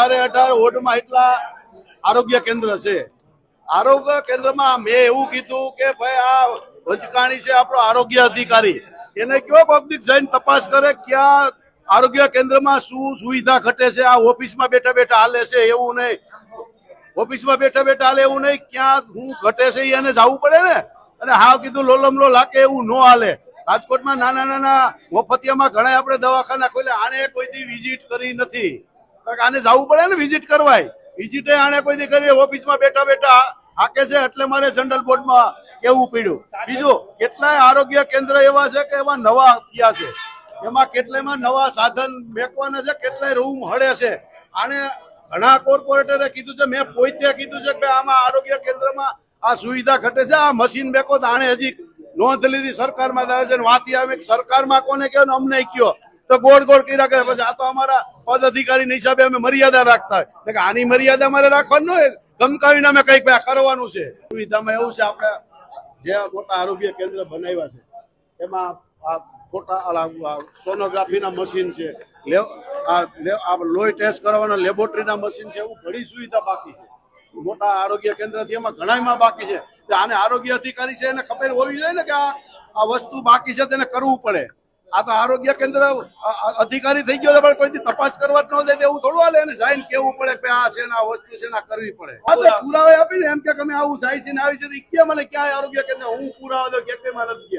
અઢારે અઢાર વોર્ડમાં એટલા આરોગ્ય કેન્દ્ર છે. આરોગ્ય કેન્દ્રમાં મેં એવું કીધું કે ભાઈ, આ વચકાણી છે આપણો આરોગ્ય અધિકારી. એને કયો પબ્લિક જઈને તપાસ કરે ક્યાં આરોગ્ય કેન્દ્રમાં શું સુવિધા ઘટે છે, આ ઓફિસમાં બેઠા બેઠા હાલે છે એવું નહીં. ઓફિસમાં બેઠા બેઠા હાલે એવું નહીં, ક્યાં શું ઘટે છે એને જવું પડે ને. અને હા કીધું, લોલમલો લાગે એવું ન હાલે. રાજકોટમાં નાના નાના મફતિયામાં ઘણા આપણે દવાખાના ખોલ્યા આને કોઈ દી વિઝિટ કરી નથી. આને જવું પડે ને વિઝિટ કરવાય. વિઝિટે આને કોઈ દીકરી ઓફિસમાં બેઠા બેઠા હાકે છે એટલે મારે જનરલ બોર્ડમાં કેવું પડ્યું. બીજું, કેટલાય આરોગ્ય કેન્દ્ર એવા છે કે એમાં નવા થયા છે. એમાં કેટલાયમાં નવા સાધન મેકવાના છે, કેટલાય રૂમ હળે છે. આને ઘણા કોર્પોરેટરે કીધું છે, મેં પોતે કીધું છે કે આમાં આરોગ્ય કેન્દ્રમાં આ સુવિધા ઘટે છે, આ મશીન મેકો તો આને હજી નોંધ લીધી સરકારમાં આવે છે વાંચી આવે સરકારમાં કોને ને અમને કયો. તો ગોળ ગોળ કર્યા કરે પછી આ તો અમારા પદ અધિકારી હિસાબે અમે મર્યાદા રાખતા હોય. કે આની મર્યાદા અમારે રાખવાની હોય. ગમકાવીને અમે કંઈક કરવાનું છે. સુવિધામાં એવું છે આપણે જે મોટા આરોગ્ય કેન્દ્ર બનાવ્યા છે, એમાં આ ખોટા સોનોગ્રાફીના મશીન છે. લોહી ટેસ્ટ કરવાના લેબોરેટરીના મશીન છે, એવું ઘણી સુવિધા બાકી છે. મોટા આરોગ્ય કેન્દ્રથી એમાં ઘણાયમાં બાકી છે. આને આરોગ્ય અધિકારી છે એને ખબર હોવી જોઈએ ને કે આ વસ્તુ બાકી છે, તેને કરવું પડે. આ તો આરોગ્ય કેન્દ્ર અધિકારી થઈ ગયો છે, પણ કોઈ દી તપાસ કરવા ન જાય એવું થોડું હાલે એને સાઈન કેવું પડે કે આ છે ને આ વસ્તુ છે ને આ કરવી પડે. આ તો પુરાવા આપીને એમ કે અમે આવું જાય છે ને આવી છે કે મને ક્યાંય આરોગ્ય કેન્દ્ર? હું પુરાવા દઉં કે માં નથી ગયા.